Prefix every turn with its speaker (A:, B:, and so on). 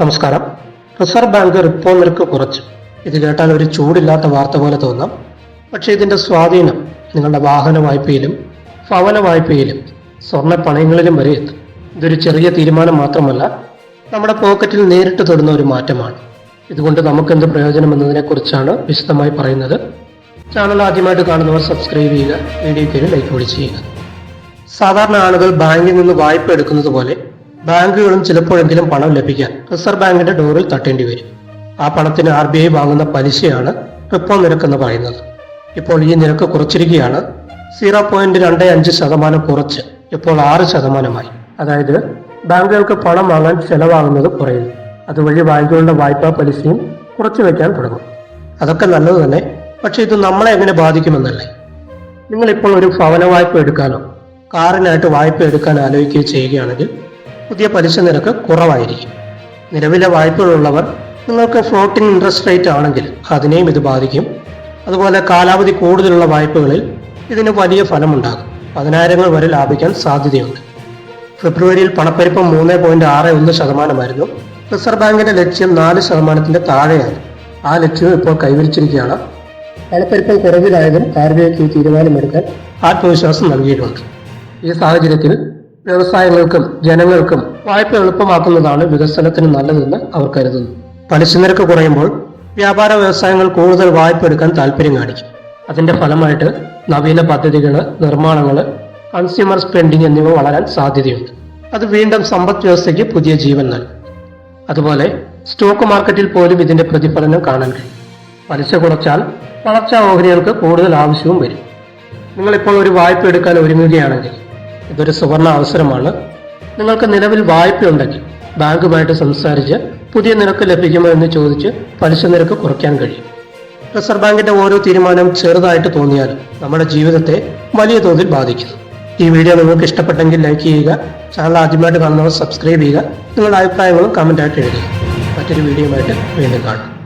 A: നമസ്കാരം. Reserve bank repo നിരക്ക് കുറച്ചു. ഇത് കേട്ടാൽ ഒരു ചൂടില്ലാത്ത വാർത്ത പോലെ തോന്നാം. പക്ഷേ ഇതിന്റെ സ്വാധീനം നിങ്ങളുടെ വാഹന വായ്പയിലും ഭവന വായ്പയിലും സ്വർണ പണയങ്ങളിലും വരെ എത്തും. ഇതൊരു ചെറിയ തീരുമാനം മാത്രമല്ല നമ്മുടെ പോക്കറ്റിൽ നേരിട്ട് തൊടുന്ന ഒരു മാറ്റമാണ്. ഇതുകൊണ്ട് നമുക്കെന്ത് പ്രയോജനം എന്നതിനെക്കുറിച്ചാണ് വിശദമായി പറയുന്നത്. ചാനൽ ആദ്യമായിട്ട് കാണുന്നവർ സബ്സ്ക്രൈബ് ചെയ്യുക വീഡിയോയ്ക്ക് ലൈക്ക് കൂടി ചെയ്യുക. സാധാരണ ആളുകൾ ബാങ്കിൽ നിന്ന് വായ്പ എടുക്കുന്നത് പോലെ ബാങ്കുകളും ചിലപ്പോഴെങ്കിലും പണം ലഭിക്കാൻ റിസർവ് ബാങ്കിന്റെ ഡോറിൽ തട്ടേണ്ടി വരും. ആ പണത്തിന് ആർ ബി ഐ വാങ്ങുന്ന പലിശയാണ് റിപ്പോ നിരക്ക് എന്ന് പറയുന്നത്. ഇപ്പോൾ ഈ നിരക്ക് കുറച്ചിരിക്കുകയാണ്. സീറോ പോയിന്റ് രണ്ട് അഞ്ച് ശതമാനം കുറച്ച്. ഇപ്പോൾ ആറ് ശതമാനമായി. അതായത് ബാങ്കുകൾക്ക് പണം വാങ്ങാൻ ചെലവാകുന്നത് കുറയുന്നു. അതുവഴി ബാങ്കുകളുടെ വായ്പാ പലിശയും കുറച്ചു വയ്ക്കാൻ തുടങ്ങും. അതൊക്കെ നല്ലത് തന്നെ. പക്ഷെ ഇത് നമ്മളെ എങ്ങനെ ബാധിക്കുമെന്നല്ലേ? നിങ്ങളിപ്പോൾ ഒരു ഭവന വായ്പ എടുക്കാനോ കാറിനായിട്ട് വായ്പ എടുക്കാൻ ആലോചിക്കുകയോ ചെയ്യുകയാണെങ്കിൽ പുതിയ പലിശ നിരക്ക് കുറവായിരിക്കും. നിലവിലെ വായ്പകളുള്ളവർ നിങ്ങൾക്ക് ഫ്ലോട്ടിംഗ് ഇൻട്രസ്റ്റ് റേറ്റ് ആണെങ്കിൽ അതിനെയും ഇത് ബാധിക്കും. അതുപോലെ കാലാവധി കൂടുതലുള്ള വായ്പകളിൽ ഇതിന് വലിയ ഫലമുണ്ടാകും. പതിനായിരങ്ങൾ വരെ ലാഭിക്കാൻ സാധ്യതയുണ്ട്. ഫെബ്രുവരിയിൽ പണപ്പെരുപ്പം മൂന്ന് പോയിന്റ് ആറ് ഒന്ന് ശതമാനമായിരുന്നു. റിസർവ് ബാങ്കിന്റെ ലക്ഷ്യം നാല് ശതമാനത്തിന്റെ താഴെയാണ്. ആ ലക്ഷ്യം ഇപ്പോൾ കൈവരിച്ചിരിക്കുകയാണ്. പണപ്പെരുപ്പം കുറവിലായതും ആർ ബി ഐക്ക് തീരുമാനമെടുക്കാൻ ആത്മവിശ്വാസം നൽകിയിട്ടുണ്ട്. ഈ സാഹചര്യത്തിൽ വ്യവസായങ്ങൾക്കും ജനങ്ങൾക്കും വായ്പ എളുപ്പമാക്കുന്നതാണ് വികസനത്തിന് നല്ലതെന്ന് അവർ കരുതുന്നു. പലിശ നിരക്ക് കുറയുമ്പോൾ വ്യാപാര വ്യവസായങ്ങൾ കൂടുതൽ വായ്പ എടുക്കാൻ താല്പര്യം കാണിക്കും. അതിന്റെ ഫലമായിട്ട് നവീന പദ്ധതികൾ നിർമ്മാണങ്ങൾ കൺസ്യൂമർ സ്പെൻഡിംഗ് എന്നിവ വളരാൻ സാധ്യതയുണ്ട്. അത് വീണ്ടും സമ്പദ് വ്യവസ്ഥയ്ക്ക് പുതിയ ജീവൻ നൽകും. അതുപോലെ സ്റ്റോക്ക് മാർക്കറ്റിൽ പോലും ഇതിന്റെ പ്രതിഫലനം കാണാൻ കഴിയും. പലിശ കുറച്ചാൽ വളർച്ചാ ഓഹരികൾക്ക് കൂടുതൽ ആവശ്യവും വരും. നിങ്ങളിപ്പോൾ ഒരു വായ്പ എടുക്കാൻ ഒരുങ്ങുകയാണെങ്കിൽ ഇതൊരു സുവർണ അവസരമാണ്. നിങ്ങൾക്ക് നിലവിൽ വായ്പയുണ്ടെങ്കിൽ ബാങ്കുമായിട്ട് സംസാരിച്ച് പുതിയ നിരക്ക് ലഭിക്കുമോ എന്ന് ചോദിച്ച് പലിശ നിരക്ക് കുറയ്ക്കാൻ കഴിയും. റിസർവ് ബാങ്കിന്റെ ഓരോ തീരുമാനം ചെറുതായിട്ട് തോന്നിയാലും നമ്മുടെ ജീവിതത്തെ വലിയ തോതിൽ ബാധിക്കുന്നു ഈ വീഡിയോ നിങ്ങൾക്ക് ഇഷ്ടപ്പെട്ടെങ്കിൽ ലൈക്ക് ചെയ്യുക ചാനൽ ആദ്യമായിട്ട് കാണുന്നവർ സബ്സ്ക്രൈബ് ചെയ്യുക നിങ്ങളുടെ അഭിപ്രായങ്ങളും കമന്റായിട്ട് എഴുതുക. മറ്റൊരു വീഡിയോ ആയിട്ട് വീണ്ടും കാണാം.